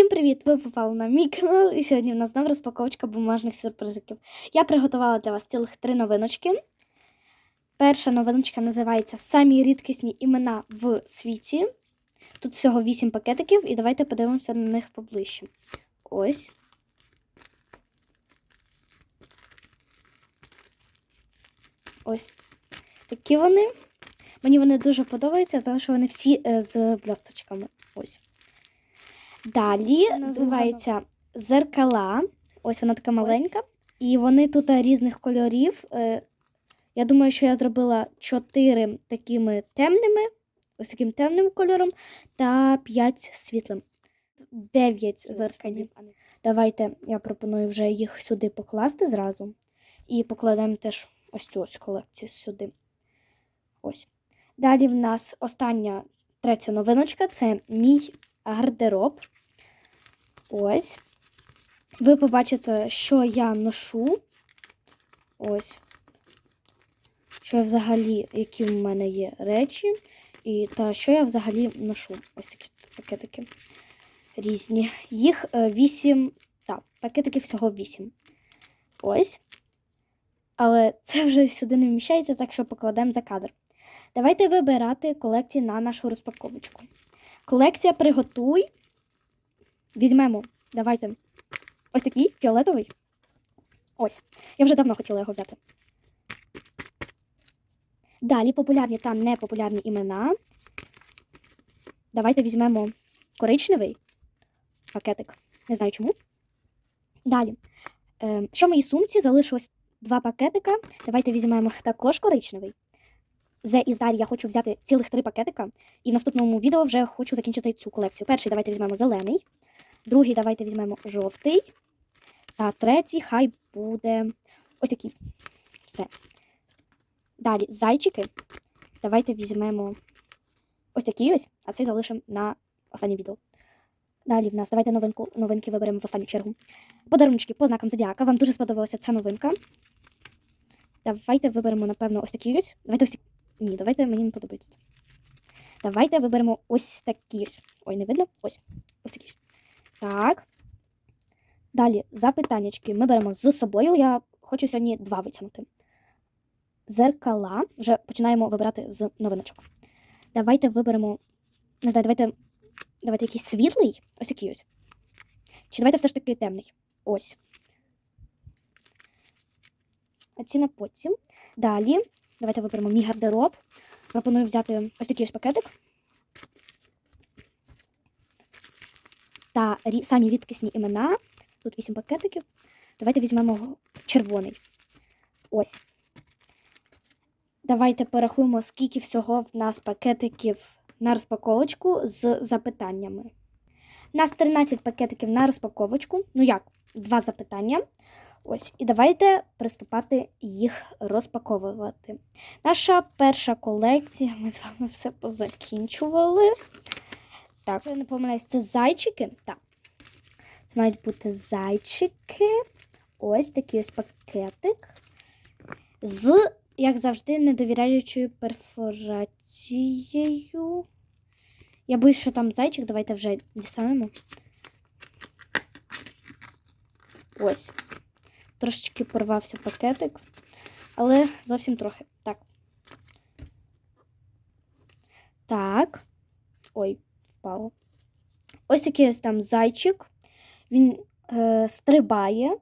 Всім привіт! Ви попали на мій канал, і сьогодні у нас знову розпаковочка бумажних сюрпризиків. Я приготувала для вас цілих три новиночки. Перша новиночка називається Самі рідкісні імена в світі. Тут всього 8 пакетиків, і давайте подивимося на них поближче. Ось. Ось такі вони. Мені вони дуже подобаються, тому що вони всі е, з блісточками. Ось. Далі називається зеркала. Ось вона така маленька. І вони тут різних кольорів. Е, Я думаю, що я зробила 4 такими темними, ось таким темним кольором, та 5 світлим. 9 зеркалів. Давайте я пропоную вже їх сюди покласти зразу. І покладемо теж ось цю ось колекцію сюди. Ось. Далі в нас остання третя новиночка це мій гардероб. Ось. Ви побачите, що я ношу. Ось. Що я взагалі, які в мене є речі. І та що я взагалі ношу. Ось такі пакетики різні. Їх 8. Так, пакетиків всього 8. Ось. Але це вже сюди не вміщається, так що покладемо за кадр. Давайте вибирати колекції на нашу розпаковочку. Колекція приготуй. Візьмемо. Давайте. Ось такий фіолетовий. Ось. Я вже давно хотіла його взяти. Далі популярні та непопулярні імена. Давайте візьмемо коричневий пакетик. Не знаю чому. Далі. Е, що в моїй сумці? Залишилось два пакетика. Давайте візьмемо також коричневий. Зе і Зарі я хочу взяти цілих три пакетика. І в наступному відео вже хочу закінчити цю колекцію. Перший давайте візьмемо зелений, другий давайте візьмемо жовтий. Та третій хай буде ось такий. Все. Далі зайчики. Давайте візьмемо ось такий ось, а цей залишимо на останнє відео. Далі в нас давайте новинку, новинки виберемо в останню чергу. Подарунки по знакам зодіака. Вам дуже сподобалася ця новинка. Давайте виберемо, напевно, ось такий ось. Давайте ось ні, давайте мені не подобається. Давайте виберемо ось такі. Ой, не видно? Ось. Ось такі. Так. Далі запитаннячки ми беремо з собою. Я хочу сьогодні два витягнути. Зеркала. Вже починаємо вибирати з новиночок. Давайте виберемо. Не знаю, давайте. Давайте якийсь світлий. Ось такий ось. Чи давайте все ж таки темний. Ось. А ці на потім. Далі. Давайте виберемо мій гардероб. Пропоную взяти ось такий ось пакетик. Та самі рідкісні імена. Тут 8 пакетиків. Давайте візьмемо червоний. Ось. Давайте порахуємо, скільки всього в нас пакетиків на розпаковочку з запитаннями. У нас 13 пакетиків на розпаковочку. Ну як, два запитання. Ось, і давайте приступати їх розпаковувати. Наша перша колекція, ми з вами все позакінчували. Так, я не помиляюсь, це зайчики. Так. Це мають бути зайчики. Ось такий ось пакетик. З, як завжди, недовіряючою перфорацією. Я боюсь, що там зайчик, давайте вже дістанемо. Ось. Трошечки порвався пакетик, але зовсім трохи. Так. Так. Ой, впало. Ось такий ось там зайчик. Він е, стрибає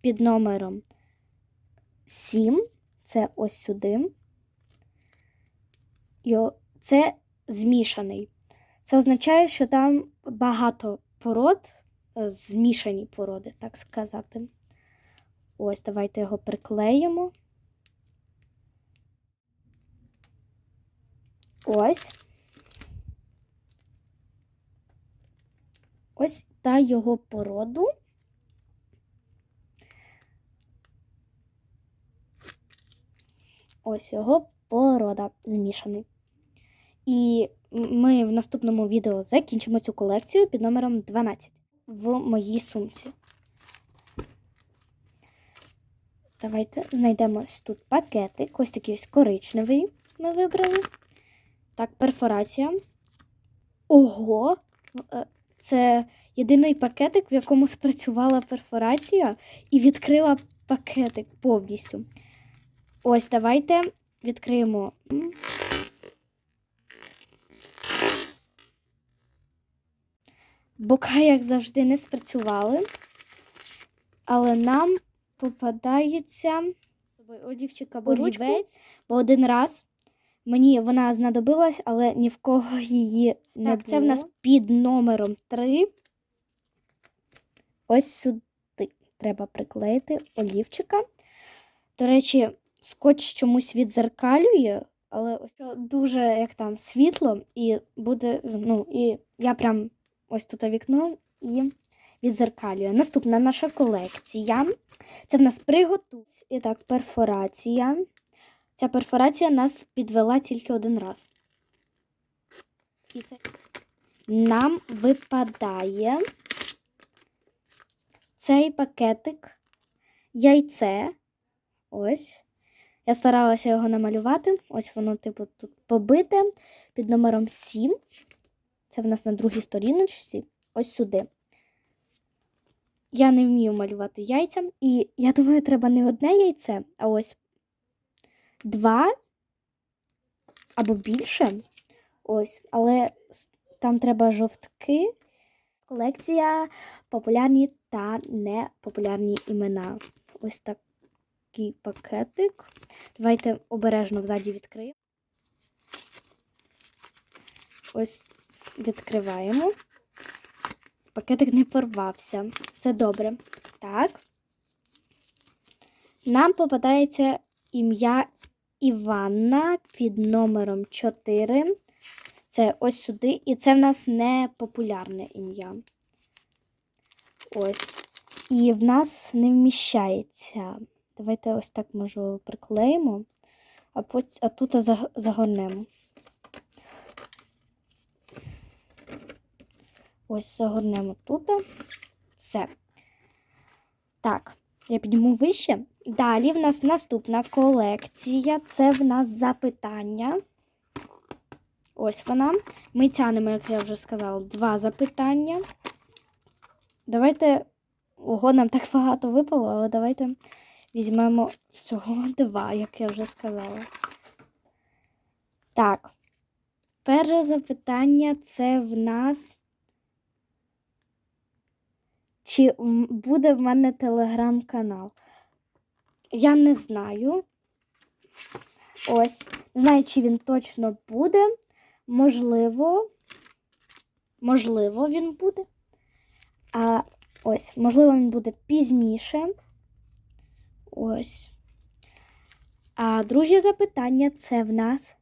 під номером 7. Це ось сюди. Йо, це змішаний. Це означає, що там багато пород, е, змішані породи, так сказати. Ось, давайте його приклеїмо. Ось. Ось та його породу. Ось його порода змішаний. І ми в наступному відео закінчимо цю колекцію під номером 12 в моїй сумці. Давайте знайдемо ось тут пакетик. Ось такий ось коричневий ми вибрали. Так, перфорація. Ого! Е, це єдиний пакетик, в якому спрацювала перфорація і відкрила пакетик повністю. Ось, давайте відкриємо. Бока, як завжди, не спрацювали. Але нам попадається олівчика олівець, бо один раз мені вона знадобилась, але ні в кого її не Так, було. це в нас під номером 3. Ось сюди треба приклеїти олівчика. До речі, скотч чомусь відзеркалює, але ось дуже як там світло, і буде, ну, і я прям ось тут вікно і відзеркалює. Наступна наша колекція. Це в нас приготусь. І так, перфорація. Ця перфорація нас підвела тільки один раз. І це нам випадає цей пакетик яйце. Ось. Я старалася його намалювати. Ось воно, типу, тут побите під номером 7. Це в нас на другій сторіночці. Ось сюди. Я не вмію малювати яйця. І я думаю, треба не одне яйце, а ось два або більше. Ось, але там треба жовтки. Колекція популярні та непопулярні імена. Ось такий пакетик. Давайте обережно взаді відкриємо. Ось відкриваємо. Пакетик не порвався. Це добре. Так. Нам попадається ім'я Іванна під номером 4. Це ось сюди. І це в нас не популярне ім'я. Ось. І в нас не вміщається. Давайте ось так можу приклеїмо, а, а тут загорнемо. Ось загорнемо тут. Все. Так, я підніму вище. Далі в нас наступна колекція. Це в нас запитання. Ось вона. Ми тянемо, як я вже сказала, два запитання. Давайте. Ого, нам так багато випало, але давайте візьмемо всього два, як я вже сказала. Так. Перше запитання це в нас. Чи буде в мене телеграм-канал? Я не знаю. Ось. Знаю, чи він точно буде. Можливо. Можливо, він буде. А ось, можливо, він буде пізніше. Ось. А друге запитання це в нас.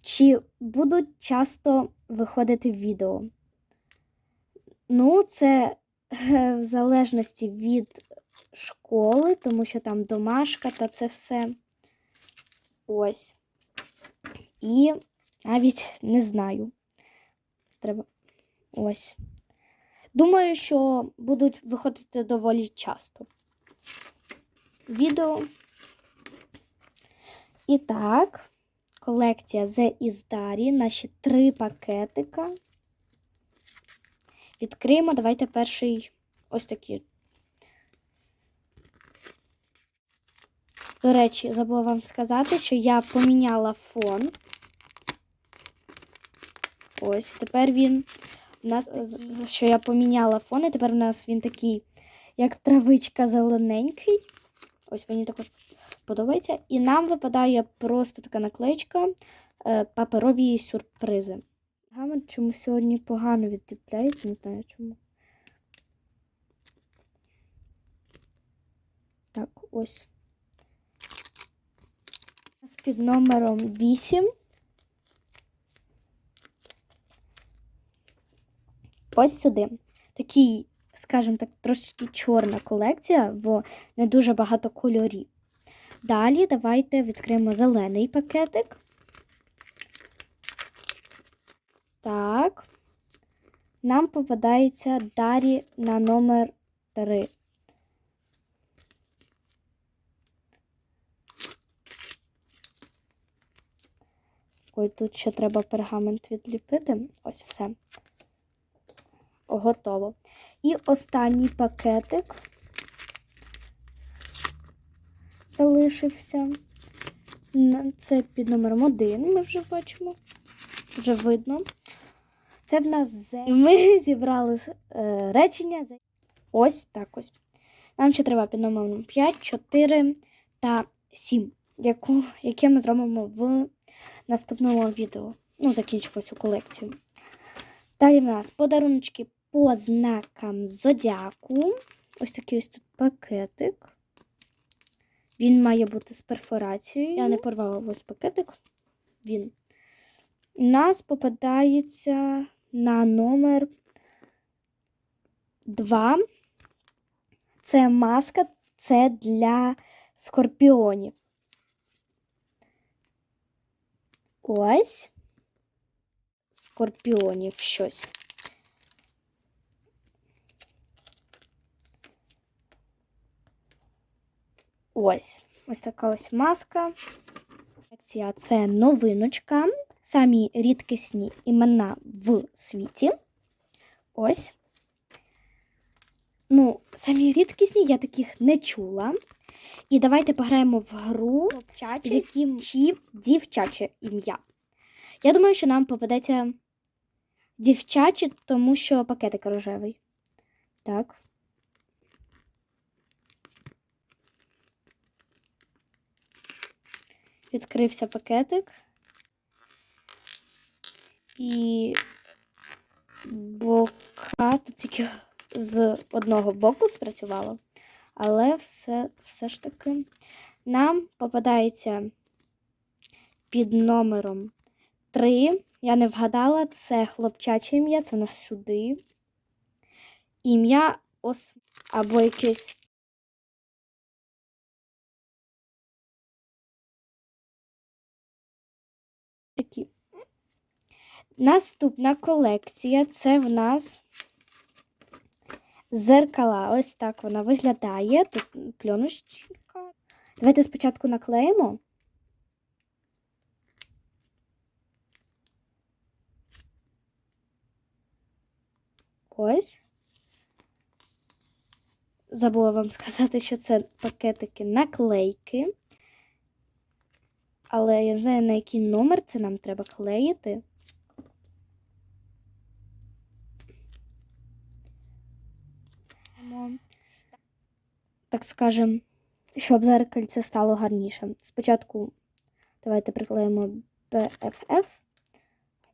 Чи будуть часто виходити відео? Ну, це в залежності від школи, тому що там домашка та це все. Ось. І навіть не знаю. Треба. Ось. Думаю, що будуть виходити доволі часто. Відео. І так, колекція The Іздарі, наші три пакетика. Відкриємо. Давайте перший ось такий. До речі, забула вам сказати, що я поміняла фон. Ось, тепер він у нас, що я поміняла фон, і тепер у нас він такий, як травичка зелененький. Ось мені також подобається. І нам випадає просто така наклеечка е, паперові сюрпризи. Гамент чому сьогодні погано відліпляється, не знаю чому. Так, ось. Під номером 8. Ось сюди. Такий, скажімо так, трошки чорна колекція, бо не дуже багато кольорів. Далі давайте відкриємо зелений пакетик. Так. Нам попадається Дарі на номер 3. Ой, тут ще треба пергамент відліпити. Ось все. готово. І останній пакетик залишився. Це під номером один, ми вже бачимо. Вже видно. Це в нас. Ми зібрали е, речення. Ось так ось. Нам ще треба під номером 5, 4 та 7, яку, яке ми зробимо в наступному відео. Ну, закінчимо цю колекцію. Далі в нас подаруночки по знакам зодіаку. Ось такий ось тут пакетик. Він має бути з перфорацією. Я не порвала ось пакетик. Він. Нас попадається на номер 2. Це маска, це для скорпіонів. Ось. Скорпіонів щось. Ось. Ось така ось маска. Це новиночка. Самі рідкісні імена в світі. Ось. Ну, самі рідкісні, я таких не чула. І давайте пограємо в гру, під яким дівчаче ім'я. Я думаю, що нам попадеться дівчаче, тому що пакетик рожевий. Так. Відкрився пакетик. І бока тільки з одного боку спрацювало, але все, все ж таки нам попадається під номером 3. Я не вгадала, це хлопчаче ім'я, це нас сюди. Ім'я ос... або якесь. Такі. Наступна колекція це в нас зеркала. Ось так вона виглядає. Тут пленочка. Давайте спочатку наклеїмо. Ось. Забула вам сказати, що це пакетики наклейки. Але я не знаю, на який номер це нам треба клеїти. Так скажем, щоб зеркальце стало гарнішим. Спочатку давайте приклеїмо BFF.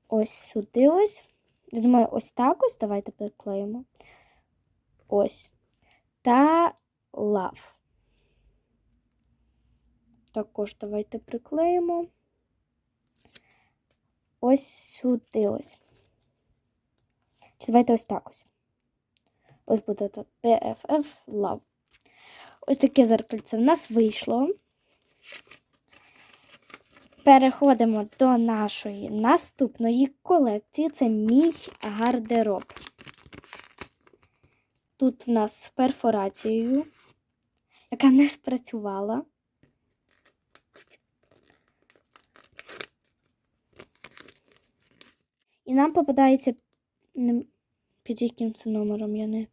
Ось сюди ось. Я думаю, ось так ось давайте приклеїмо. Ось. Та love. Також давайте приклеїмо. Ось сюди ось. Чи давайте ось так ось. Ось буде так. BFF Love. Ось таке зеркальце в нас вийшло. Переходимо до нашої наступної колекції. Це мій гардероб. Тут в нас з перфорацією, яка не спрацювала. І нам попадається під яким це номером, я не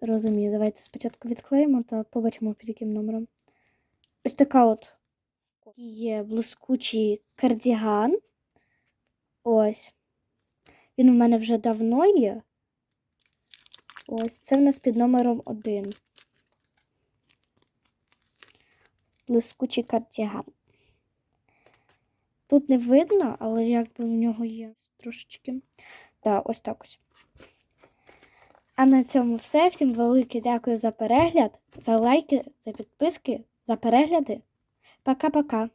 розумію. Давайте спочатку відклеїмо та побачимо під яким номером. Ось така от є блискучий кардіган. Ось. Він у мене вже давно є. Ось це в нас під номером 1. Блискучий кардіган. Тут не видно, але якби в нього є трошечки. Так, ось так ось. А на цьому все. Всім велике дякую за перегляд, за лайки, за підписки, за перегляди. Пока-пока.